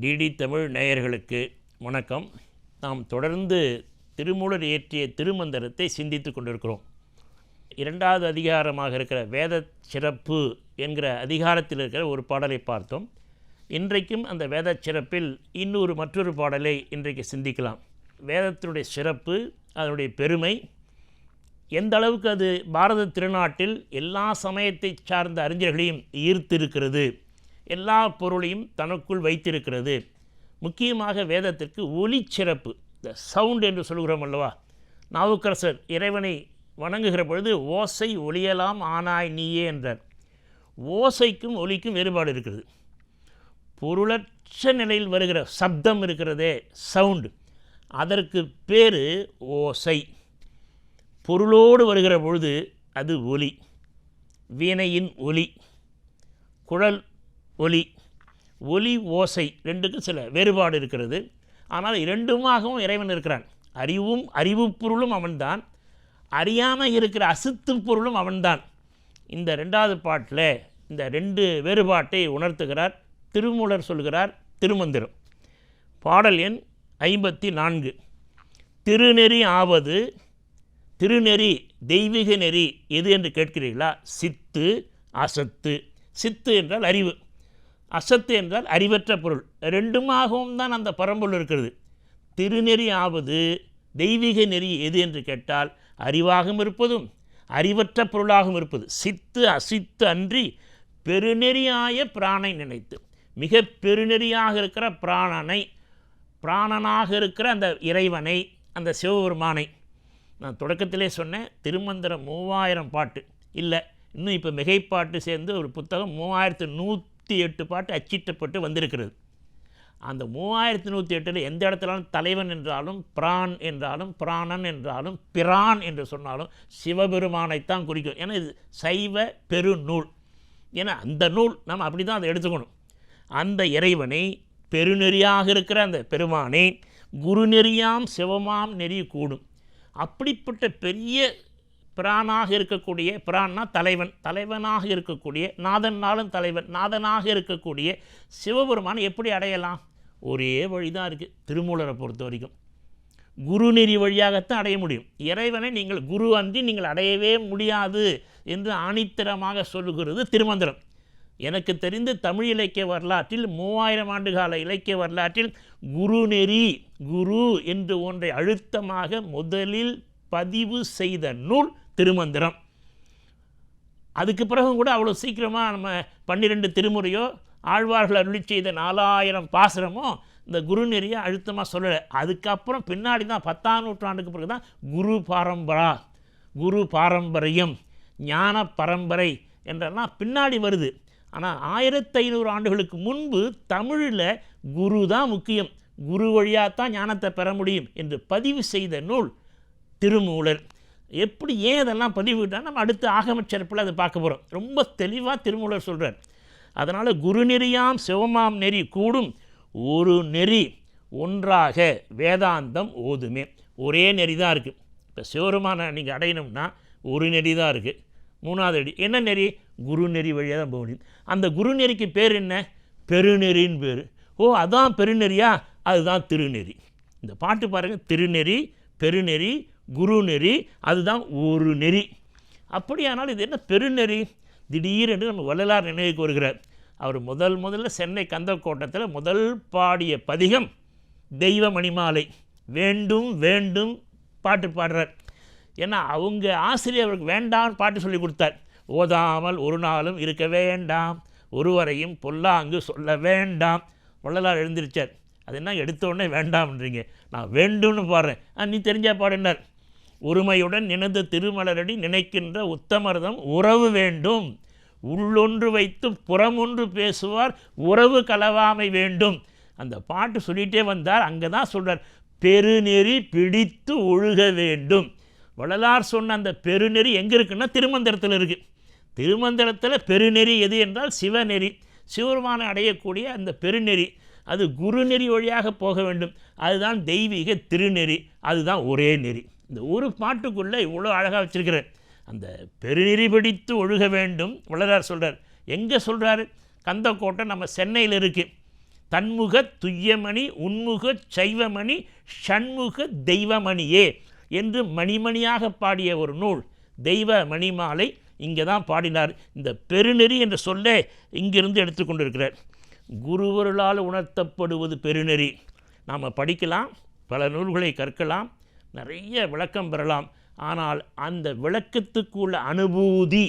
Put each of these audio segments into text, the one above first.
DD Tamil நேயர்களுக்கு வணக்கம். நாம் தொடர்ந்து திருமூலர் இயற்றிய திருமந்திரத்தை சிந்தித்து கொண்டிருக்கிறோம். இரண்டாவது அதிகாரமாக இருக்கிற வேத சிறப்பு என்கிற அதிகாரத்தில் இருக்கிற ஒரு பாடலை பார்த்தோம். இன்றைக்கும் அந்த வேத சிறப்பில் இன்னொரு மற்றொரு பாடலை இன்றைக்கு சிந்திக்கலாம். வேதத்தினுடைய சிறப்பு அதனுடைய பெருமை எந்த அளவுக்கு அது பாரத திருநாட்டில் எல்லா சமயத்தை சார்ந்த அறிஞர்களையும் ஈர்த்திருக்கிறது? எல்லா பொருளையும் தனக்குள் வைத்திருக்கிறது. முக்கியமாக வேதத்திற்கு ஒலி சிறப்பு இந்த சவுண்ட் என்று சொல்கிறோம் அல்லவா? நாவுக்கரசர் இறைவனை வணங்குகிற பொழுது ஓசை ஒளியலாம் ஆனாய் நீயே என்றார். ஓசைக்கும் ஒலிக்கும் வேறுபாடு இருக்கிறது பொருளற்ற நிலையில் வருகிற சப்தம் இருக்கிறதே சவுண்டு அதற்கு பேர் ஓசை. பொருளோடு வருகிற பொழுது அது ஒலி வீணையின் ஒலி. குழல் ஒலி. ஒலி ஓசை ரெண்டுக்கும் சில வேறுபாடு இருக்கிறது. ஆனால் இரண்டுமாகவும் இறைவன் இருக்கிறான். அறிவும் அறிவு பொருளும் அவன்தான். அறியாமல் இருக்கிற அசுத்து பொருளும் அவன்தான். இந்த ரெண்டாவது பாட்டில் இந்த ரெண்டு வேறுபாட்டை உணர்த்துகிறார். திருமூலர் சொல்கிறார் திருமந்திரம். பாடல் எண் ஐம்பத்தி நான்கு. திருநெறி ஆவது திருநெறி தெய்வீக நெறி எது என்று கேட்கிறீர்களா? சித்து அசத்து. சித்து என்றால் அறிவு. அசத்து என்றால் அறிவற்ற பொருள். ரெண்டுமாகவும் தான் அந்த பரம்பொருள் இருக்கிறது. திருநெறி ஆவது தெய்வீக நெறி எது என்று கேட்டால் அறிவாகவும் இருப்பதும் அறிவற்ற பொருளாகவும் இருப்பது. சித்து அசித்து அன்றி பெருநெறியாய பிராணை நினைத்து. மிக பெருநெறியாக இருக்கிற பிராணனை பிராணனாக இருக்கிற அந்த இறைவனை அந்த சிவபெருமானை நான் தொடக்கத்திலே சொன்னேன். திருமந்திரம் மூவாயிரம் பாட்டு. இல்லை இன்னும் இப்போ மிகைப்பாட்டு சேர்ந்து ஒரு புத்தகம் மூவாயிரத்து நூற்றி நூற்றி எட்டு பாட்டு அச்சிட்டப்பட்டு வந்திருக்கிறது. அந்த மூவாயிரத்து நூற்றி எட்டில் எந்த இடத்துலாலும் தலைவன் என்றாலும் பிரான் என்றாலும் பிராணன் என்றாலும் பிரான் என்று சொன்னாலும் சிவபெருமானைத்தான் குறிக்கும். ஏன்னா இது சைவ பெருநூல். ஏன்னா அந்த நூல் நம்ம அப்படி தான் அதை எடுத்துக்கணும். அந்த இறைவனை பெருநெறியாக இருக்கிற அந்த பெருமானை குருநெறியாம் சிவமாம் நெறி கூடும் அப்படிப்பட்ட பெரிய பிரானாக இருக்கக்கூடிய பிரான்னா தலைவன் தலைவனாக இருக்கக்கூடிய நாதன்னாலும் தலைவன் நாதனாக இருக்கக்கூடிய சிவபெருமான் எப்படி அடையலாம்? ஒரே வழி தான் இருக்குது திருமூலரை பொறுத்த வரைக்கும். குருநெறி வழியாகத்தான் அடைய முடியும். இறைவனை நீங்கள் குரு அன்றி நீங்கள் அடையவே முடியாது என்று ஆணித்தரமாக சொல்லுகிறது திருமந்திரம். எனக்கு தெரிந்து தமிழ் இலக்கிய வரலாற்றில் மூவாயிரம் ஆண்டுகால இலக்கிய வரலாற்றில் குருநெறி குரு என்று ஒன்றை அழுத்தமாக முதலில் பதிவு செய்த நூல் திருமந்திரம். அதுக்கு பிறகும் கூட அவ்வளோ சீக்கிரமாக நம்ம பன்னிரெண்டு திருமுறையோ ஆழ்வார்கள் அருளி செய்த நாலாயிரம் பாசுரமோ இந்த குருநெறியை அழுத்தமாக சொல்லலை. அதுக்கப்புறம் பின்னாடி தான் பத்தாம் நூற்றாண்டுக்கு பிறகு தான் குரு பாரம்பரா குரு பாரம்பரியம் ஞான பரம்பரை என்றெல்லாம் பின்னாடி வருது. ஆனால் ஆயிரத்தி ஐநூறு ஆண்டுகளுக்கு முன்பு தமிழில் குரு தான் முக்கியம். குரு வழியாக தான் ஞானத்தை பெற முடியும் என்று பதிவு செய்த நூல் திருமூலர். எப்படி ஏன் இதெல்லாம் பதிவிட்டால் நம்ம அடுத்த ஆகமச்சிறப்பில் அதை பார்க்க போகிறோம் ரொம்ப தெளிவாக திருமூலர் சொல்கிறார் அதனால் குருநெறியாம் சிவமாம் நெறி கூடும் ஒரு நெறி ஒன்றாக வேதாந்தம் ஓதுமே. ஒரே நெறி தான் இருக்குது இப்போ சிவருமான நீங்கள் அடையணும்னா ஒரு நெறி தான் இருக்குது மூணாவது அடி என்ன நெறி? குரு நெறி வழியாக தான் போக முடியும். அந்த குருநெறிக்கு பேர் என்ன? பெருநெறின்னு பேர். ஓ அதான் பெருநெறியா? அதுதான் திருநெறி. இந்த பாட்டு பாருங்கள் திருநெறி பெருநெறி குரு நெறி அதுதான் ஒரு நெறி. அப்படியானால் இது என்ன பெருநெறி? திடீரென்று நம்ம வள்ளலார் நினைவுக்கு வருகிறார். அவர் முதல் முதல்ல சென்னை கந்தக்கோட்டத்தில் முதல் பாடிய பதிகம் தெய்வ மணிமாலை. வேண்டும் வேண்டும் பாட்டு பாடுறார். ஏன்னா அவங்க ஆசிரியர் அவருக்கு வேண்டாம்னு பாட்டு சொல்லி கொடுத்தார். ஓதாமல் ஒரு நாளும் இருக்க வேண்டாம். ஒருவரையும் பொல்லாங்கு சொல்ல வேண்டாம். வள்ளலார் எழுந்திருச்சார். அது என்ன எடுத்த உடனே வேண்டாம்ன்றீங்க. நான் வேண்டும்னு பாடுறேன். நீ தெரிஞ்சா பாடுனார் ஒருமையுடன் நினைந்த திருமலரடி நினைக்கின்ற உத்தமர்தம் உறவு வேண்டும். உள்ளொன்று வைத்து புறமொன்று பேசுவார் உறவு கலவாமை வேண்டும். அந்த பாட்டு சொல்லிகிட்டே வந்தார். அங்கே தான் சொல்கிறார் பெருநெறி பிடித்து ஒழுக வேண்டும். வள்ளலார் சொன்ன அந்த பெருநெறி எங்கே இருக்குன்னா திருமந்திரத்தில் இருக்குது திருமந்திரத்தில் பெருநெறி எது என்றால் சிவநெறி. சிவருமானை அடையக்கூடிய அந்த பெருநெறி அது குருநெறி வழியாக போக வேண்டும். அதுதான் தெய்வீக திருநெறி அதுதான் ஒரே நெறி. இந்த ஒரு பாட்டுக்குள்ளே இவ்வளோ அழகாக வச்சிருக்கிறார் அந்த பெருநெறி பிடித்து ஒழுக வேண்டும் வள்ளலார் சொல்கிறார் எங்கே சொல்கிறாரு கந்தக்கோட்டை நம்ம சென்னையில் இருக்குது தன்முக துய்யமணி உன்முக சைவமணி ஷண்முக தெய்வமணியே என்று மணிமணியாக பாடிய ஒரு நூல் தெய்வ மணிமாலை இங்கே தான் பாடினார். இந்த பெருநெறி என்ற சொல்லே இங்கிருந்து எடுத்துக்கொண்டிருக்கிறார் குருவருளால் உணர்த்தப்படுவது பெருநெறி. நாம் படிக்கலாம் பல நூல்களை கற்கலாம் நிறைய விளக்கம் பெறலாம். ஆனால் அந்த விளக்கத்துக்குள்ள அனுபூதி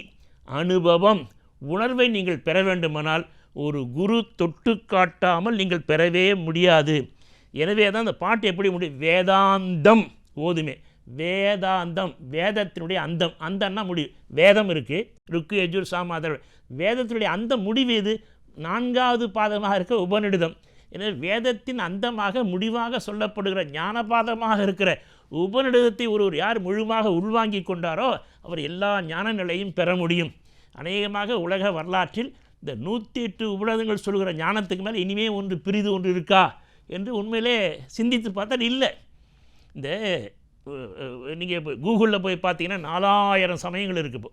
அனுபவம் உணர்வை நீங்கள் பெற வேண்டுமானால் ஒரு குரு தொட்டு காட்டாமல் நீங்கள் பெறவே முடியாது. எனவே தான் அந்த பாட்டு எப்படி முடியும் வேதாந்தம் ஓதுமே வேதாந்தம் வேதத்தினுடைய அந்தம் அந்தம்னா முடிவு வேதம் இருக்குது ருக்கு எஜூர் சாமாதர் வேதத்தினுடைய அந்த முடிவு இது நான்காவது பாதமாக இருக்க உபநிடதம். எனவே வேதத்தின் அந்தமாக முடிவாக சொல்லப்படுகிற ஞானபாதமாக இருக்கிற உபநிடதத்தை ஒருவர் யார் முழுமாக உள்வாங்கி கொண்டாரோ அவர் எல்லா ஞான நிலையும் பெற முடியும். அநேகமாக உலக வரலாற்றில் இந்த நூற்றி எட்டு உபநிடதங்கள் சொல்கிற ஞானத்துக்கு மேலே இனிமே ஒன்று பிரிது ஒன்று இருக்கா என்று உண்மையிலே சிந்தித்து பார்த்தா இல்லை. இந்த நீங்கள் இப்போ கூகுளில் போய் பார்த்தீங்கன்னா நாலாயிரம் சமயங்கள் இருக்குது இப்போ.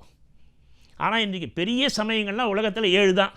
ஆனால் இன்றைக்கி பெரிய சமயங்கள்லாம் உலகத்தில் ஏழு தான்.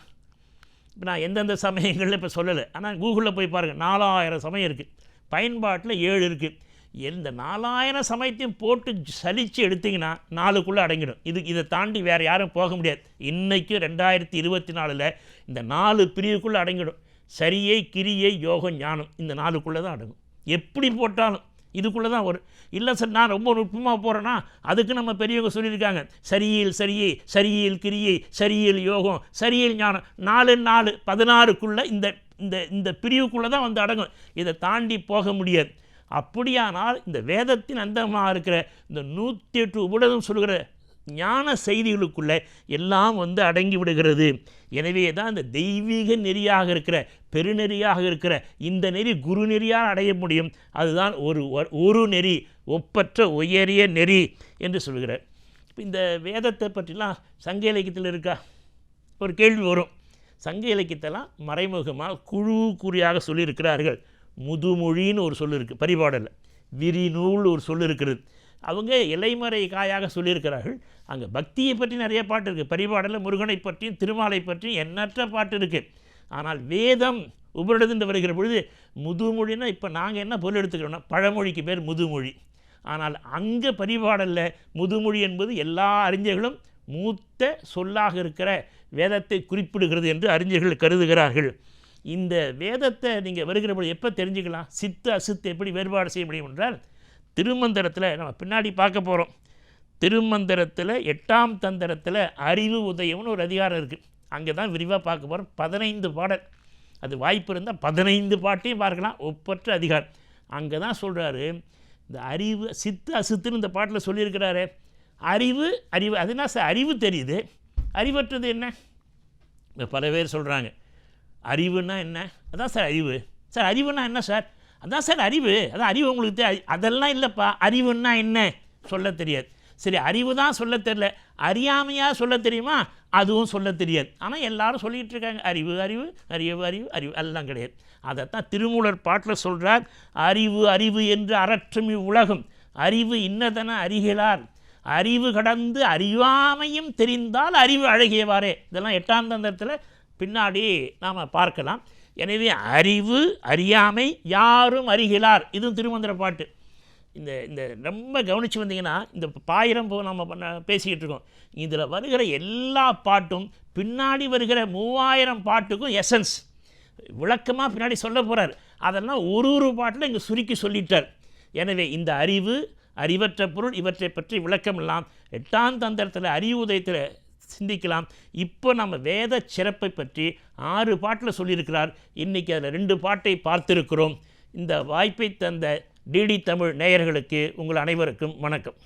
இப்போ நான் எந்தெந்த சமயங்களில் இப்போ சொல்லலை. ஆனால் கூகுளில் போய் பாருங்கள் நாலாயிரம் சமயம் இருக்குது பயன்பாட்டில் ஏழு இருக்குது எந்த நாலாயிரம் சமயத்தையும் போட்டு சலித்து எடுத்திங்கன்னா நாலுக்குள்ளே அடங்கிடும். இது இதை தாண்டி வேறு யாரும் போக முடியாது. இன்றைக்கு ரெண்டாயிரத்தி இருபத்தி நாலில் இந்த நாலு பிரிவுக்குள்ளே அடங்கிடும். சரியை கிரியை யோகம் ஞானம் இந்த நாலுக்குள்ளே தான் அடங்கும். எப்படி போட்டாலும் இதுக்குள்ளே தான் வரும். இல்லை சார் நான் ரொம்ப நுட்பமாக போகிறேன்னா அதுக்கு நம்ம பெரியவங்க சொல்லியிருக்காங்க. சரியில் சரியை சரியில் கிரியை சரியில் யோகம் சரியில் ஞானம். நாலு நாலு பதினாறுக்குள்ளே இந்த இந்த இந்த பிரிவுக்குள்ளே தான் வந்து அடங்கும். இதை தாண்டி போக முடியாது. அப்படியானால் இந்த வேதத்தின் அந்தமாக இருக்கிற இந்த நூற்றி எட்டு உபடதம் சொல்கிற ஞான செய்திகளுக்குள்ளே எல்லாம் வந்து அடங்கி விடுகிறது. எனவே தான் இந்த தெய்வீக நெறியாக இருக்கிற பெருநெறியாக இருக்கிற இந்த நெறி குரு நெறியால் அடைய முடியும். அதுதான் ஒரு ஒரு நெறி ஒப்பற்ற உயரிய நெறி என்று சொல்கிறார் இப்போ இந்த வேதத்தை பற்றிலாம் சங்க இலக்கியத்தில் இருக்கா? ஒரு கேள்வி வரும். சங்க இலக்கியத்தெல்லாம் மறைமுகமாக குழு குறியாக சொல்லியிருக்கிறார்கள். முதுமொழின்னு ஒரு சொல் இருக்குது பரிபாடலில். விரிநூல் ஒரு சொல் இருக்கிறது. அவங்க இலைமறை காயாக சொல்லியிருக்கிறார்கள். அங்கே பக்தியை பற்றி நிறைய பாட்டு இருக்குது பரிபாடலில் முருகனை பற்றியும் திருமாலை பற்றியும் எண்ணற்ற பாட்டு இருக்குது ஆனால் வேதம் உபரிடந்து வருகிற பொழுது முதுமொழின்னா இப்போ நாங்கள் என்ன பொருள் எடுத்துக்கிறோம்னா பழமொழிக்கு பேர் முதுமொழி. ஆனால் அங்கே பரிபாடலில் முதுமொழி என்பது எல்லா அறிஞர்களும் மூத்த சொல்லாக இருக்கிற வேதத்தை குறிப்பிடுகிறது என்று அறிஞர்கள் கருதுகிறார்கள். இந்த வேதத்தை நீங்கள் வருகிற பொழுது எப்போ தெரிஞ்சுக்கலாம்? சித்து அசித்து எப்படி வேறுபாடு செய்ய முடியும் என்றால் திருமந்திரத்தில் நம்ம பின்னாடி பார்க்க போகிறோம் திருமந்திரத்தில் எட்டாம் தந்திரத்தில் அறிவு உதயம்னு ஒரு அதிகாரம் இருக்குது அங்கே தான் விரிவாக பார்க்க போகிறோம் பதினைந்து பாடல். அது வாய்ப்பு இருந்தால் பதினைந்து பாட்டையும் பார்க்கலாம். ஒப்பற்ற அதிகாரம். அங்கே தான் சொல்கிறாரு இந்த அறிவு சித்து அசித்துன்னு இந்த பாட்டில் சொல்லியிருக்கிறாரு. அறிவு அறிவு அதுனா அறிவு தெரியுது. அறிவற்றது என்ன? இப்போ பல பேர் சொல்கிறாங்க அறிவுன்னா என்ன? அதான் சார் அறிவு. சார் அறிவுன்னா என்ன சார்? அதான் சார் அறிவு. அதான் அறிவு உங்களுக்கு தெ அதெல்லாம் இல்லைப்பா. அறிவுன்னா என்ன? சொல்ல தெரியாது. சரி அறிவு தான் சொல்ல தெரியல. அறியாமையாக சொல்ல தெரியுமா? அதுவும் சொல்ல தெரியாது. ஆனால் எல்லாரும் சொல்லிகிட்டு இருக்காங்க. அறிவு அறிவு அறிவு அறிவு அறிவு. எல்லாம் கிடையாது. அதைத்தான் திருமூலர் பாட்டில் சொல்கிறார் அறிவு அறிவு என்று அறற்றும் உலகம் அறிவு இன்னதென அறிகிறார். அறிவு கடந்து அறியாமையும் தெரிந்தால் அறிவு அழகியவாறே. இதெல்லாம் எட்டாம் தந்திரத்தில் பின்னாடி நாம் பார்க்கலாம். எனவே அறிவு அறியாமை யாரும் அறிகிறார். இதுவும் திருமந்திர பாட்டு. இந்த இந்த ரொம்ப கவனித்து வந்தீங்கன்னா இந்த பாயிரம் போ நம்ம பண்ண பேசிக்கிட்டு இருக்கோம். இதில் வருகிற எல்லா பாட்டும் பின்னாடி வருகிற மூவாயிரம் பாட்டுக்கும் எசன்ஸ் விளக்கமாக பின்னாடி சொல்ல போகிறார் அதெல்லாம் ஒரு ஒரு பாட்டில் இங்கே சுருக்கி சொல்லிட்டார். எனவே இந்த அறிவு அறிவற்ற பொருள் இவற்றை பற்றி விளக்கம் எல்லாம் எட்டாம் தந்திரத்தில் அறிவு உதயத்தில் சிந்திக்கலாம். இப்போ நம்ம வேத சிறப்பை பற்றி ஆறு பாட்டில் சொல்லியிருக்கிறார். இன்றைக்கி அதில் ரெண்டு பாட்டை பார்த்துருக்கிறோம். இந்த வாய்ப்பை தந்த டிடி தமிழ் நேயர்களுக்கு உங்கள் அனைவருக்கும் வணக்கம்.